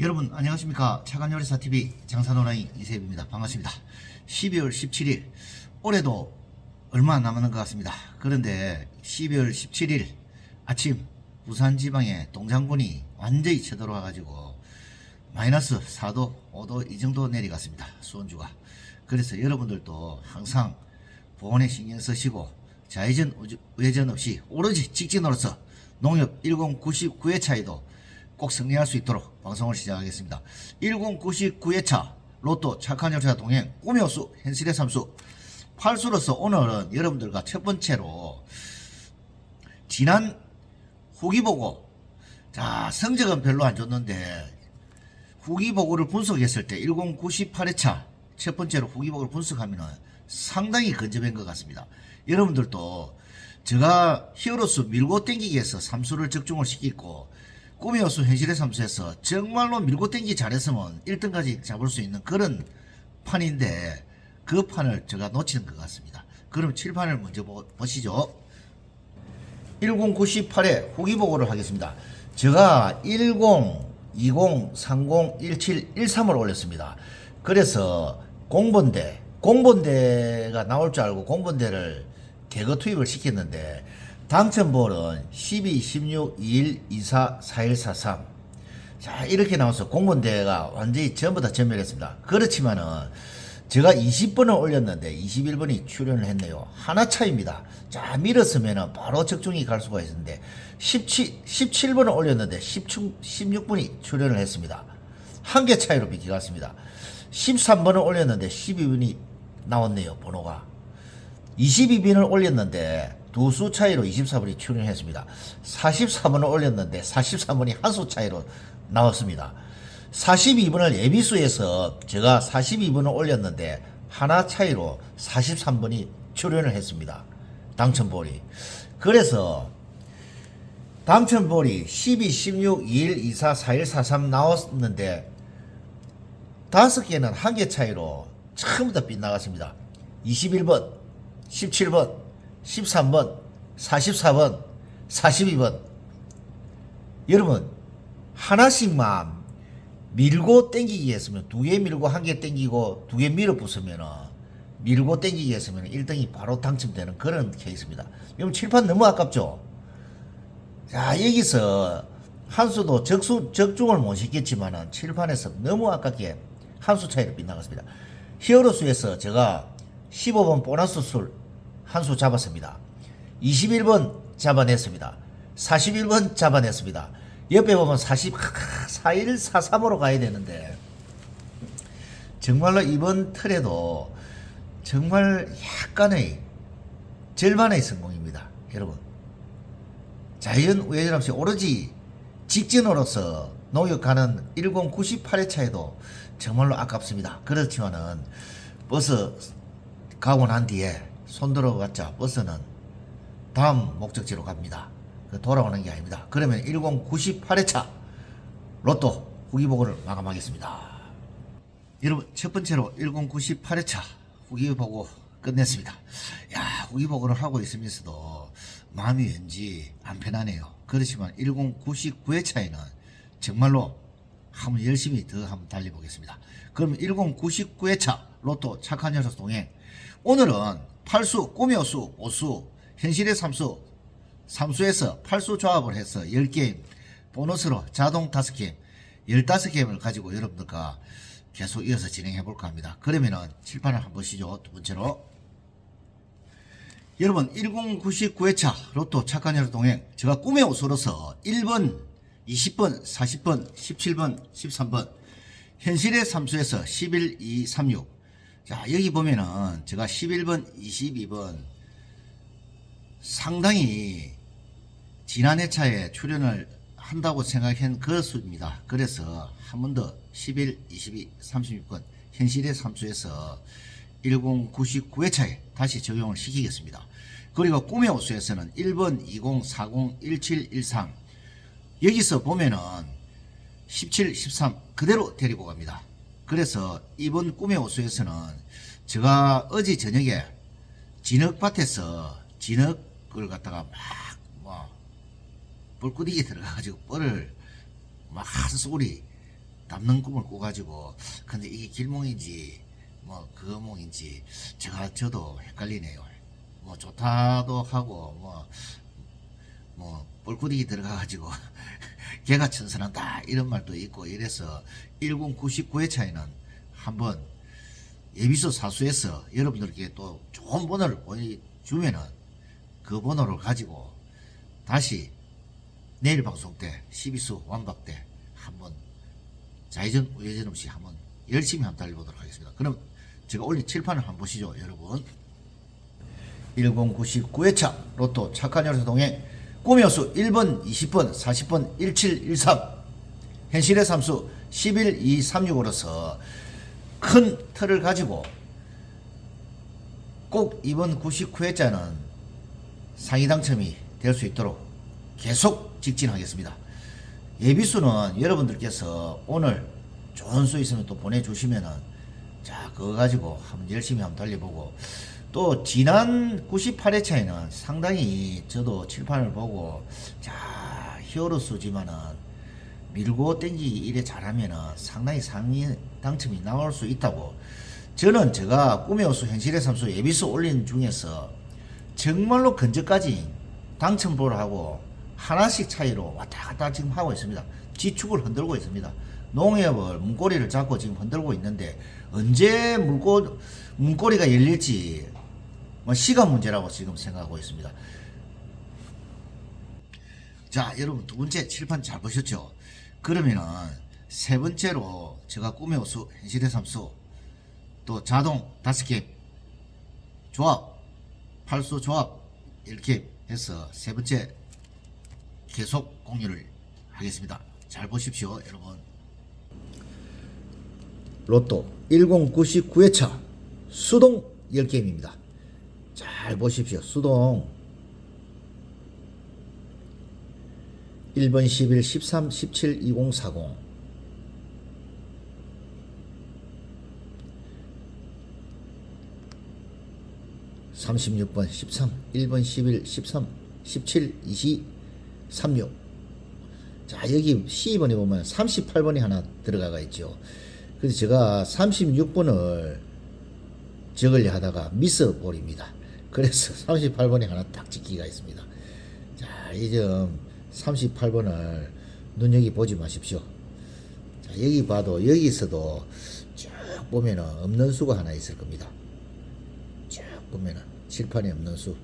여러분 안녕하십니까? 차관요리사TV 장사노라이 이세입니다. 반갑습니다. 12월 17일. 올해도 얼마 안 남았는 것 같습니다. 그런데 12월 17일 아침 부산지방에 동장군이 완전히 쳐들어와 가지고 마이너스 4도 5도 이 정도 내려갔습니다. 수온주가. 그래서 여러분들도 항상 보온에 신경 쓰시고 좌회전 우회전 없이 오로지 직진으로서 농협 1099의 차이도 꼭 승리할 수 있도록 방송을 시작하겠습니다. 1099회차 로또 착한 여자 동행 꿈의 호수 현실의 삼수 팔수로서 오늘은 여러분들과 첫 번째로 지난 후기 보고 자 성적은 별로 안 좋는데 후기 보고를 분석했을 때 1098회차 첫 번째로 후기 보고를 분석하면 상당히 건져된 것 같습니다. 여러분들도 제가 히어로스 밀고 땡기기 해서 삼수를 적중을 시키고 꿈의 호수 현실의 삼수에서 정말로 밀고 땡기 잘했으면 1등까지 잡을 수 있는 그런 판인데 그 판을 제가 놓치는 것 같습니다. 그럼 칠판을 먼저 보, 보시죠. 1098회 후기 보고를 하겠습니다. 제가 10, 20, 30, 17, 13을 올렸습니다. 그래서 공본대, 공본대가 나올 줄 알고 공본대를 개거 투입을 시켰는데 당첨볼은 12, 16, 21, 24, 41, 43. 자, 이렇게 나와서 공본대가 완전히 전부 다 전멸했습니다. 그렇지만은 제가 20번을 올렸는데 21번이 출연을 했네요. 하나 차입니다. 자, 밀었으면은 바로 적중이 갈 수가 있었는데 17, 17번을 올렸는데 17, 16분이 출연을 했습니다. 한 개 차이로 비켜갔습니다. 13번을 올렸는데 12분이 나왔네요, 번호가. 22번을 올렸는데 두 수 차이로 24번이 출연했습니다. 44번을 올렸는데 43번이 한 수 차이로 나왔습니다. 42번을 예비수에서 제가 42번을 올렸는데 하나 차이로 43번이 출연을 했습니다. 당첨볼이. 그래서 당첨볼이 12, 16, 21, 24, 41, 43 나왔는데 다섯 개는 한 개 차이로 다 빗나갔습니다. 21번, 17번, 13번, 44번, 42번. 여러분, 하나씩만 밀고 땡기기 했으면 두 개 밀고 한 개 땡기고 두 개 밀어 붙으면은 밀고 땡기기 했으면 1등이 바로 당첨되는 그런 케이스입니다. 여러분 칠판 너무 아깝죠? 자, 여기서 한 수도 적수, 적중을 못 시켰지만은 칠판에서 너무 아깝게 한 수 차이로 빗나갔습니다. 히어로수에서 제가 15번 보너스 술 한 수 잡았습니다. 21번 잡아냈습니다. 41번 잡아냈습니다. 옆에 보면 40, 41, 43으로 가야 되는데, 정말로 이번 틀에도 정말 약간의 절반의 성공입니다. 여러분. 자연 우회전 없이 오로지 직진으로서 노력하는 1098회차에도 정말로 아깝습니다. 그렇지만은 버스 가고 난 뒤에 손 들어봤자 버스는 다음 목적지로 갑니다. 그 돌아오는 게 아닙니다. 그러면 1098회차 로또 후기 보고를 마감하겠습니다. 여러분 첫 번째로 1098회차 후기 보고 끝냈습니다. 야 후기 보고를 하고 있으면서도 마음이 왠지 안 편하네요. 그렇지만 1099회차에는 정말로 한번 열심히 더 한번 달려보겠습니다. 그럼 1099회차 로또 착한 여섯 동행 오늘은 팔수 꿈의 호수 오수 현실의 삼수 삼수에서 팔수 조합을 해서 10게임 보너스로 자동 5게임 15게임을 가지고 여러분들과 계속 이어서 진행해 볼까 합니다. 그러면은 칠판을 한번 보시죠. 두 번째로 여러분 1099회차 로또 착한 여러 동행 제가 꿈의 호수로서 1번 20번 40번 17번 13번 현실의 삼수에서 11 2 36 자, 여기 보면은 제가 11번, 22번 상당히 지난 회차에 출연을 한다고 생각한 그 수입니다. 그래서 한 번 더 11, 22, 36번 현실의 삼수에서 1099회 차에 다시 적용을 시키겠습니다. 그리고 꿈의 호수에서는 1번, 20, 40, 17, 13 여기서 보면은 17, 13 그대로 데리고 갑니다. 그래서 이번 꿈의 호수에서는 제가 어제 저녁에 진흙밭에서 진흙을 갖다가 막뭐 뿔꾸디기 들어가가지고 뻘을 막 한 소리 담는 꿈을 꿔가지고 근데 이게 길몽인지 뭐 그거몽인지 제가 저도 헷갈리네요. 뭐 좋다도 하고 뭐뭐 뻘꾸리기 들어가가지고 개가 천선한다. 이런 말도 있고 이래서 1099회 차이는 한번 예비소 사수해서 여러분들께 또 좋은 번호를 보여주면은 그 번호를 가지고 다시 내일 방송 때 12수 완박 때 한번 좌회전 우회전 없이 한번 열심히 한번 달려보도록 하겠습니다. 그럼 제가 올린 칠판을 한번 보시죠 여러분. 1099회차 로또 착한 여자 동행 꿈이어수 1번 20번 40번 1713 현실의 삼수 11 2 3 6으로서 큰 틀을 가지고 꼭 이번 99회자는 상위 당첨이 될 수 있도록 계속 직진하겠습니다. 예비수는 여러분들께서 오늘 좋은 수 있으면 또 보내주시면은 자 그거 가지고 한번 열심히 한번 달려보고 또 지난 98회차에는 상당히 저도 칠판을 보고 자 히어로수지만은 밀고 땡기기 이래 잘하면은 상당히 상위 당첨이 나올 수 있다고 저는 제가 꿈의 호수 현실의 삼수 예비수 올린 중에서 정말로 근저까지 당첨보를 하고 하나씩 차이로 왔다 갔다 지금 하고 있습니다. 지축을 흔들고 있습니다. 농협을 문고리를 잡고 지금 흔들고 있는데 언제 물고 문고리가 열릴지 뭐 시간 문제라고 지금 생각하고 있습니다. 자, 여러분 두 번째 칠판 잘 보셨죠? 그러면은 세 번째로 제가 꿈의 호수 현실의 삼수 또 자동 다섯 개 조합 팔수 조합 이렇게 해서 세 번째 계속 공유를 하겠습니다. 잘 보십시오, 여러분. 로또 1099회차 수동 10게임입니다. 잘 보십시오. 수동. 1번 11 13 17 20 40 36번 13 1번 11 13 17 20 36 자 여기 12번에 보면 38번이 하나 들어가가 있죠. 그래서 제가 36번을 적으려 하다가 미스 볼입니다 그래서 38번이 하나 딱 찍기가 있습니다. 자 이 점 38번을 눈여기 보지 마십시오. 자 여기 봐도 여기서도 쭉 보면은 없는 수가 하나 있을 겁니다. 쭉 보면은 칠판에 없는 수.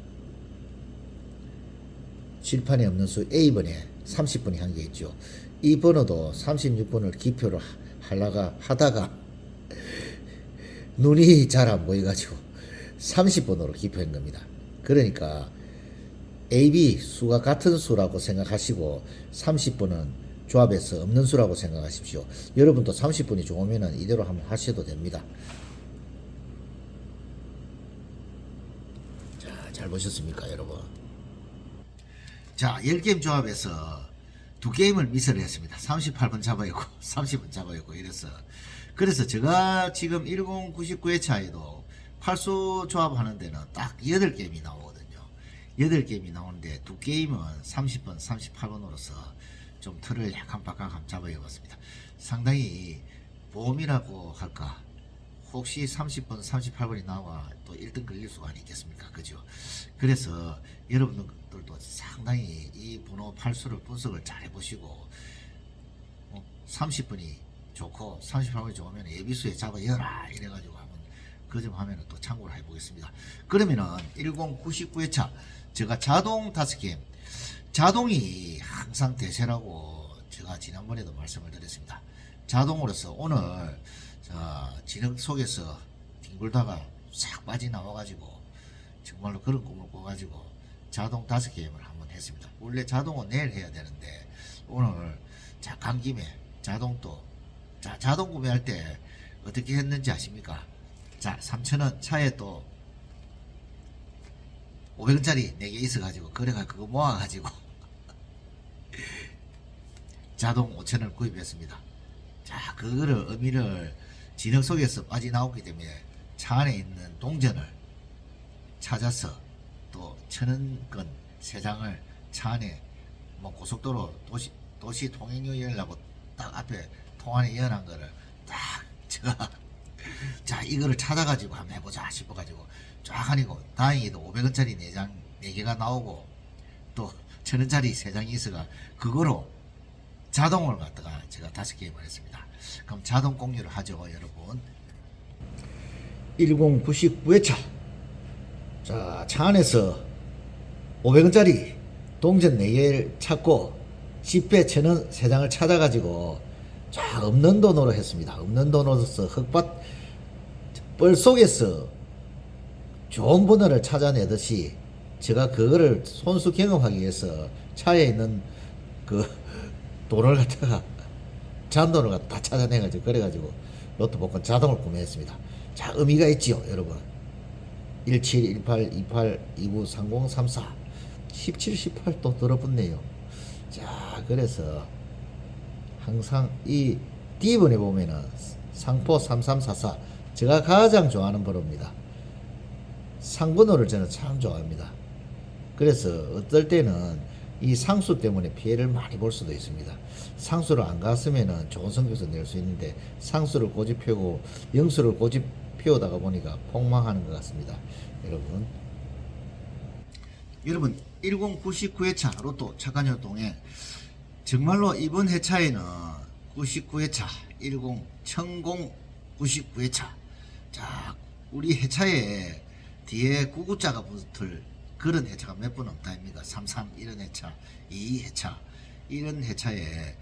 칠판에 없는 수 A번에 30번이 한 게 있죠. 이 번호도 36번을 기표를 하- 하다가 하다가 눈이 잘 안 보여가지고 30번으로 기표한 겁니다. 그러니까 A, B 수가 같은 수라고 생각하시고 30번은 조합해서 없는 수라고 생각하십시오. 여러분도 30번이 좋으면 이대로 한번 하셔도 됩니다. 자, 잘 보셨습니까, 여러분? 자, 10게임 조합에서 두 게임을 미스를 했습니다. 38번 잡아있고, 30번 잡아있고, 이래서. 그래서 제가 지금 1099회 차에도 8수 조합하는 데는 딱 8게임이 나오거든요. 8게임이 나오는데 두 게임은 30번, 38번으로서 좀 틀을 약간 바깥 잡아봤습니다. 상당히 보험이라고 할까? 혹시 30번, 38번이 나와 또 1등 걸릴 수가 아니겠습니까? 그죠? 그래서 여러분들도 상당히 이 번호 팔수를 분석을 잘 해보시고, 어, 30번이 좋고, 38번이 좋으면 예비수에 잡아여라! 이래가지고 그 점 하면 또 참고를 해보겠습니다. 그러면은 1099회차, 제가 자동 개, 자동이 항상 대세라고 제가 지난번에도 말씀을 드렸습니다. 자동으로서 오늘 자, 진흙 속에서 뒹굴다가 싹 빠져나와가지고 정말로 그런 꿈을 꿔가지고 자동 다섯 게임을 한번 했습니다. 원래 자동은 내일 해야 되는데 오늘 자, 간 김에 자동 또 자, 자동 구매할 때 어떻게 했는지 아십니까? 자, 3,000원 차에 또 500원짜리 4개 있어가지고 거래가 그거 모아가지고 자동 5,000원을 구입했습니다. 자, 그거를 의미를 진흙 속에서 빠져나오기 때문에 차 안에 있는 동전을 찾아서 또 천원권 세 장을 차 안에 뭐 고속도로 도시 도시 통행료열라고 딱 앞에 통안에 이어난 거를 딱 제가 자 이거를 찾아가지고 한번 해보자 싶어가지고 쫙 하니고 다행히도 500원짜리 4장 4개가 나오고 또 천원짜리 3장이 있어가 그거로 자동을 갖다가 제가 다섯 게임을 했습니다. 그럼 자동 공유를 하죠 여러분 1099회차 자, 차 안에서 500원짜리 동전 4개를 찾고 10배 천원 3장을 찾아가지고 쫙 없는 돈으로 했습니다. 없는 돈으로서 흙밭 뻘 속에서 좋은 번호를 찾아내듯이 제가 그거를 손수 경험하기 위해서 차에 있는 그 돈을 갖다가 잔돈을 갖다 다 찾아내가지고 그래가지고 로또 복권 자동을 구매했습니다. 자 의미가 있지요 여러분 17, 18, 28, 29, 30, 34 17, 18 또 들어붙네요. 자 그래서 항상 이 D번에 보면은 상포 3344 제가 가장 좋아하는 번호입니다. 상번호를 저는 참 좋아합니다. 그래서 어떨 때는 이 상수 때문에 피해를 많이 볼 수도 있습니다. 상수를 안 갔으면은 좋은 성적서 낼수 있는데 상수를 고집 펴고 영수를 고집 피우다가 보니까 폭망하는 것 같습니다. 여러분. 여러분 1099회차 로또 착한혈동에 정말로 이번 회차에는 99회차 10 천공 99회차. 자 우리 회차에 뒤에 구구자가 붙을 그런 회차가 몇 번 없다 아닙니까? 33 이런 회차 2 회차. 이런 회차에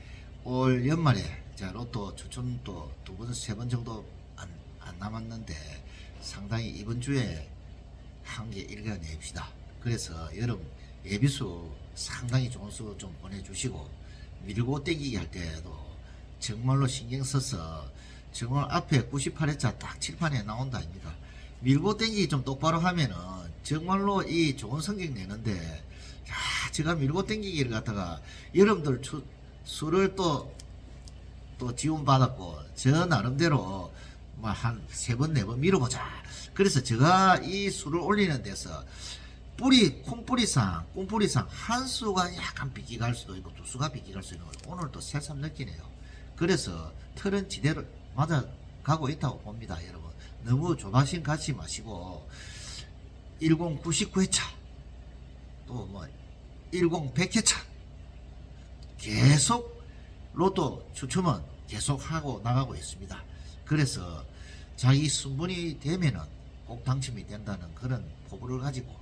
올 연말에 자 로또 추천 또두 번 세 번 정도 안, 안 남았는데 상당히 이번 주에 한개 읽어냅시다. 그래서 여러분 예비수 상당히 좋은 수 좀 보내주시고 밀고 땡기기 할 때도 정말로 신경 써서 정말 앞에 98회차 딱 칠판에 나온다 아닙니까? 밀고 땡기기 좀 똑바로 하면은 정말로 이 좋은 성적 내는데 야 제가 밀고 땡기기를 갖다가 여러분들 수, 수를 또또 지원 받았고 저 나름대로 뭐 한 세 번 네 번 밀어보자. 그래서 제가 이 수를 올리는 데서 뿌리 콩뿌리상 꽁뿌리상 한 수가 약간 비기 갈 수도 있고 두 수가 비기 갈 수 있는 거 오늘 또 새삼 느끼네요. 그래서 틀은 지대로 맞아 가고 있다고 봅니다, 여러분. 너무 조바심 갖지 마시고 1099회차 또 뭐 10백회차 계속 로또 추첨은 계속 하고 나가고 있습니다. 그래서 자기 순분이 되면은 꼭 당첨이 된다는 그런 포부를 가지고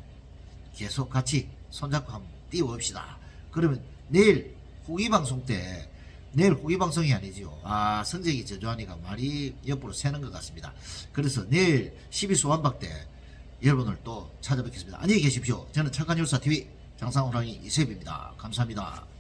계속 같이 손잡고 한번 띄워봅시다. 그러면 내일 후기 방송 때 내일 후기 방송이 아니지요. 아 성적이 저조하니까 말이 옆으로 새는 것 같습니다. 그래서 내일 12수 완박 때 여러분을 또 찾아뵙겠습니다. 안녕히 계십시오. 저는 착한 열사 TV 장상호랑이 이세입니다. 감사합니다.